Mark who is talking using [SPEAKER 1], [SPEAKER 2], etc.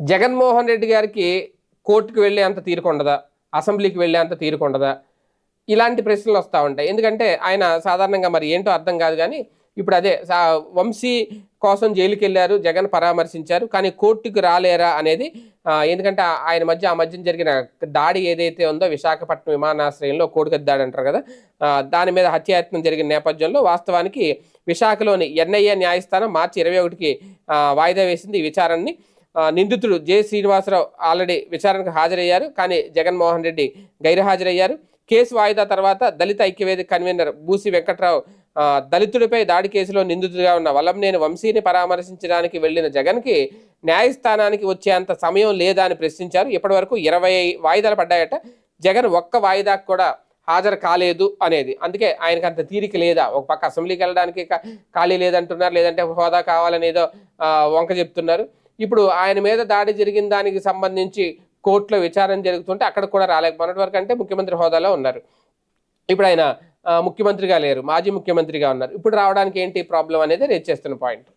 [SPEAKER 1] జగన్మోహన్ రెడ్డి గారికి కోర్టుకు వెళ్ళే అంత తీరుకుండదా అసెంబ్లీకి వెళ్ళే అంత తీరుకుండదా ఇలాంటి ప్రశ్నలు వస్తూ ఉంటాయి. ఎందుకంటే ఆయన సాధారణంగా మరి ఏంటో అర్థం కాదు కానీ ఇప్పుడు అదే సా- వంశీ కోసం జైలుకి వెళ్ళారు జగన్ పరామర్శించారు కానీ కోర్టుకు రాలేరా అనేది ఎందుకంటే ఆయన మధ్య ఆ మధ్య జరిగిన దాడి ఏదైతే ఉందో విశాఖపట్నం విమానాశ్రయంలో కోడికత్తి దాడి అంటారు కదా దాని మీద హత్యాయత్నం జరిగిన నేపథ్యంలో వాస్తవానికి విశాఖలోని ఎన్ఐఏ న్యాయస్థానం మార్చి ఇరవై ఒకటికి వాయిదా వేసింది ఈ విచారణని. నిందితుడు జె శ్రీనివాసరావు ఆల్రెడీ విచారణకు హాజరయ్యారు. కానీ జగన్మోహన్ రెడ్డి గైర్హాజరయ్యారు. కేసు వాయిదా తర్వాత దళిత ఐక్యవేదిక కన్వీనర్ బూసి వెంకట్రావు దళితుడిపై దాడి కేసులో నిందితుడిగా ఉన్న వల్లంనేని వంశీని పరామర్శించడానికి వెళ్ళిన జగన్కి న్యాయస్థానానికి వచ్చేంత సమయం లేదా అని ప్రశ్నించారు. ఇప్పటివరకు ఇరవై వాయిదాలు పడ్డాయట. జగన్ ఒక్క వాయిదాకు కూడా హాజరు కాలేదు అనేది. అందుకే ఆయనకు అంత తీరిక లేదా? ఒక పక్క అసెంబ్లీకి వెళ్ళడానికి ఖాళీ లేదంటున్నారు. లేదంటే హోదా కావాలనేదో వంక చెప్తున్నారు. ఇప్పుడు ఆయన మీద దాడి జరిగిన దానికి సంబంధించి కోర్టులో విచారణ జరుగుతుంటే అక్కడ కూడా రాలేక మొన్నటి వరకు అంటే ముఖ్యమంత్రి హోదాలో ఉన్నారు. ఇప్పుడు ఆయన ముఖ్యమంత్రిగా లేరు మాజీ ముఖ్యమంత్రిగా ఉన్నారు. ఇప్పుడు రావడానికి ఏంటి ప్రాబ్లం అనేది రేజ్ చేస్తున్న పాయింట్